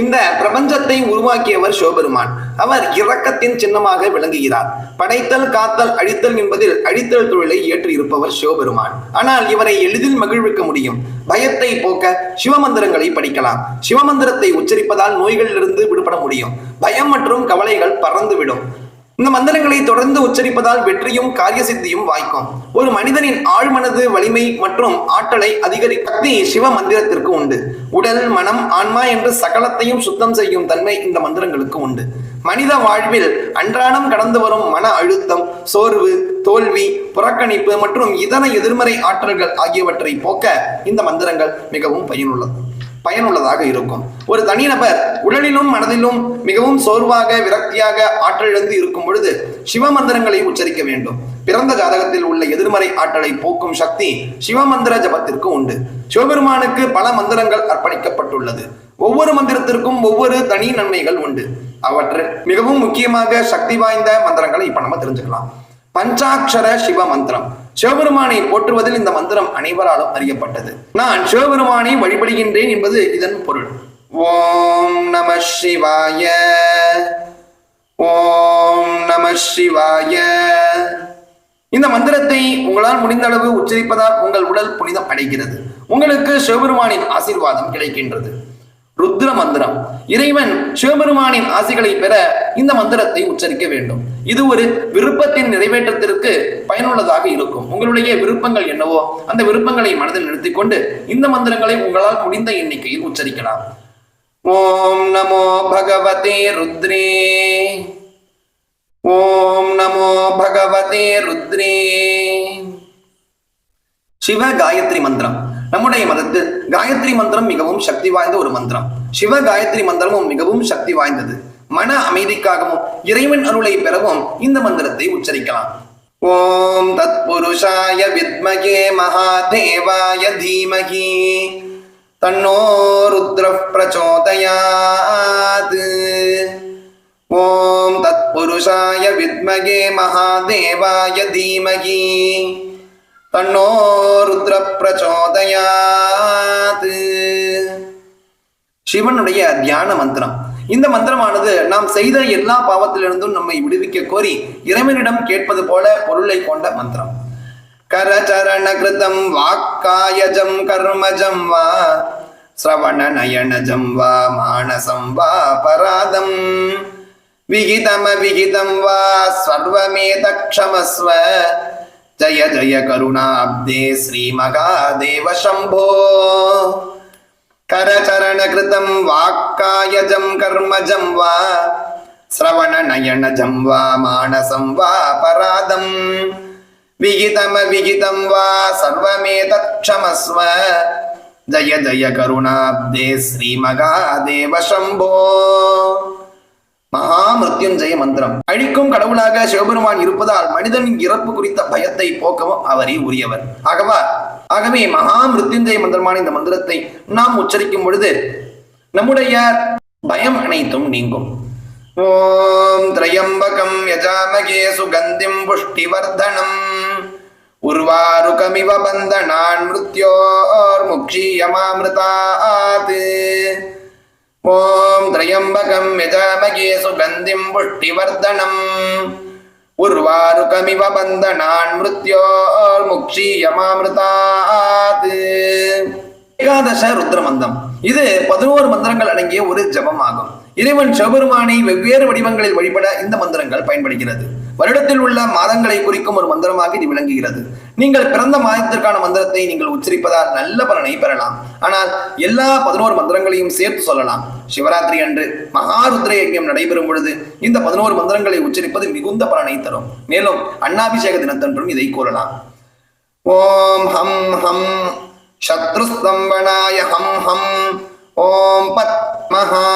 இந்த பிரபஞ்சத்தை உருவாக்கியவர் சிவபெருமான். அவர் இரக்கத்தின் சின்னமாக விளங்குகிறார். படைத்தல் காத்தல் அழித்தல் என்பதில் அழித்தல் தொழிலை ஏற்று இருப்பவர் சிவபெருமான். ஆனால் இவரை எளிதில் மகிழ்விக்க முடியும். பயத்தை போக்க சிவமந்திரங்களை படிக்கலாம். சிவமந்திரத்தை உச்சரிப்பதால் நோய்களிலிருந்து விடுபட முடியும். பயம் மற்றும் கவலைகள் பறந்துவிடும். இந்த மந்திரங்களை தொடர்ந்து உச்சரிப்பதால் வெற்றியும் காரிய சித்தியும் வாய்க்கும். ஒரு மனிதனின் ஆழ்மனது வலிமை மற்றும் ஆற்றலை அதிகரி சக்தி சிவ மந்திரத்திற்கு உண்டு. உடல் மனம் ஆன்மா என்று சகலத்தையும் சுத்தம் செய்யும் தன்மை இந்த மந்திரங்களுக்கு உண்டு. மனித வாழ்வில் அன்றாடம் கடந்து வரும் மன அழுத்தம் சோர்வு தோல்வி புறக்கணிப்பு மற்றும் இதர எதிர்மறை ஆற்றல்கள் ஆகியவற்றை போக்க இந்த மந்திரங்கள் மிகவும் பயனுள்ளது. பயனுள்ளதாக இருக்கும். ஒரு தனிநபர் உடலிலும் மனதிலும் மிகவும் சோர்வாக விரக்தியாக ஆற்றலிழந்து இருக்கும் பொழுது சிவமந்திரங்களை உச்சரிக்க வேண்டும். பிறந்த ஜாதகத்தில் உள்ள எதிர்மறை ஆற்றலை போக்கும் சக்தி சிவமந்திர ஜபத்திற்கு உண்டு. சிவபெருமானுக்கு பல மந்திரங்கள் அர்ப்பணிக்கப்பட்டுள்ளது. ஒவ்வொரு மந்திரத்திற்கும் ஒவ்வொரு தனி நன்மைகள் உண்டு. அவற்றில் மிகவும் முக்கியமாக சக்தி வாய்ந்த மந்திரங்களை இப்ப நம்ம தெரிஞ்சுக்கலாம். பஞ்சாட்சர சிவ மந்திரம் சிவபெருமானை போற்றுவதில் இந்த மந்திரம் அனைவராலும் அறியப்பட்டது. நான் சிவபெருமானை வழிபடுகின்றேன் என்பது இதன் பொருள். ஓம் நம சிவாய. ஓம் நம சிவாய. இந்த மந்திரத்தை உங்களால் முடிந்த அளவு உச்சரிப்பதால் உங்கள் உடல் புனிதம் அடைகிறது. உங்களுக்கு சிவபெருமானின் ஆசீர்வாதம் கிடைக்கின்றது. ருத்ர மந்திரம். இறைவன் சிவபெருமானின் ஆசைகளை பெற இந்த மந்திரத்தை உச்சரிக்க வேண்டும். இது ஒரு விருப்பத்தின் நிறைவேற்றத்திற்கு பயனுள்ளதாக இருக்கும். உங்களுடைய விருப்பங்கள் என்னவோ அந்த விருப்பங்களை மனதில் நிறுத்திக்கொண்டு இந்த மந்திரங்களை உங்களால் முடிந்த எண்ணிக்கையில் உச்சரிக்கலாம். ஓம் நமோ பகவதே ருத்ரே. ஓம் நமோ பகவதே ருத்ரே. சிவ காயத்ரி மந்திரம். நம்முடைய மதத்தில் காயத்ரி மந்திரம் மிகவும் சக்தி வாய்ந்த ஒரு மந்திரம். சிவ காயத்ரி மந்திரமும் மிகவும் சக்தி வாய்ந்தது. மன அமைதிக்காகவும் இறைவன் அருளை பெறவும் இந்த மந்திரத்தை உச்சரிக்கலாம். ஓம் தத் புருஷாய வித்மகே மகாதேவாய தீமகி. தன்னோ ருத்ர பிரச்சோதயாத். ஓம் தத் புருஷாய வித்மகே மகாதேவாய தீமகி. தன்னோ ருத்ர பிரச்சோதயாத் சிவனுடைய தியான மந்திரம் இந்த மந்திரமானது நாம் செய்த எல்லா பாவத்திலிருந்தும் நம்மை விடுவிக்க கோரி இறைவனிடம் கேட்பது போல பொருளை கொண்ட மந்திரம் கரச்சரண கிருதம் வாக்காயஜம் கர்மஜம் வா சிரவண நயனஜம் வா மானசம் வா பராதம் விகிதம விகிதம் வா சர்வமேத க்ஷமஸ்வ ஜய ஜய கருணாப்தே ஸ்ரீ மகாதேவ சம்போ करचरणकृतं वाक्कायजं कर्मजं वा श्रवणनयनजं वा मानसं वा परादं विहितमविहितं वा सर्वमेतत् क्षमस्व जय जय करुणाब्दे श्रीमगादेव शम्भो மகா மிருத்யுஞ்சய மந்திரம். அழிக்கும் கடவுளாக சிவபெருமான் இருப்பதால் மனிதனின் இறப்பு குறித்த பயத்தை போக்கவும் அவரே உரியவர். ஆகவா? ஆகவே மகா மிருத்யுஞ்சய மந்திரமான இந்த மந்திரத்தை நாம் உச்சரிக்கும் பொழுது நம்முடைய பயம் அனைத்தும் நீங்கும். ஓம் திரையம்பகம் யஜாமகே சுகந்திம் புஷ்டிவர்தனம். உர்வாருகமிவ பந்தனான் மிருத்யோர் முக்ஷீயமாமிருதாத் ஓம் திரையம்பகம் யஜாமகே சுகந்திம் புஷ்டிவர்தனம். உர்வாருகமிவ பந்தனான் மிருத்யோர் முக்ஷீயமாமிருதாத். ஏகாதச ருத்ர மந்தம் இது பதினோரு மந்திரங்கள் அடங்கிய ஒரு ஜபம் ஆகும் இறைவன் சிவபெருமானை வெவ்வேறு வடிவங்களில் வழிபட இந்த மந்திரங்கள் பயன்படுகிறது. வருடத்தில் உள்ள மாதங்களை குறிக்கும் ஒரு மந்திரமாக இது விளங்குகிறது. நீங்கள் பிறந்த மாதத்திற்கான மந்திரத்தை நீங்கள் உச்சரிப்பதால் நல்ல பலனை பெறலாம். ஆனால் எல்லா பதினோரு மந்திரங்களையும் சேர்த்து சொல்லலாம். சிவராத்திரி அன்று மகாருத்ர யஜ்யம் நடைபெறும் பொழுது இந்த பதினோரு மந்திரங்களை உச்சரிப்பது மிகுந்த பலனை தரும். மேலும் அண்ணாபிஷேக தினத்தன்றும் இதை கூறலாம். ஓம் ஹம் ஹம் சத்ருஸ்தம்பனாய ஹம் ஹம் ஓம் பத்மஹா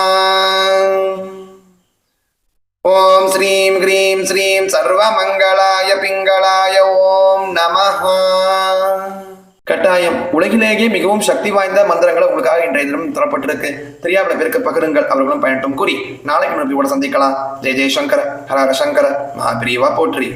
ஓம் ஸ்ரீம் ஹ்ரீம் ஸ்ரீம் சர்வமங்களாய பிங்களாய ஓம் நம கட்டாயம் உலகிலேயே மிகவும் சக்தி வாய்ந்த மந்திரங்களை உங்களுக்காக இன்றைய தினம் தரப்பட்டிருக்கு. தெரியாமல் பேருக்கு பகிருங்கள் அவர்களும் பயணட்டும் கூறி நாளைக்கு முன்பு கூட சந்திக்கலாம். ஜெய ஜெயசங்கர ஹரஹர சங்கர மகாபிரியவா போற்றி.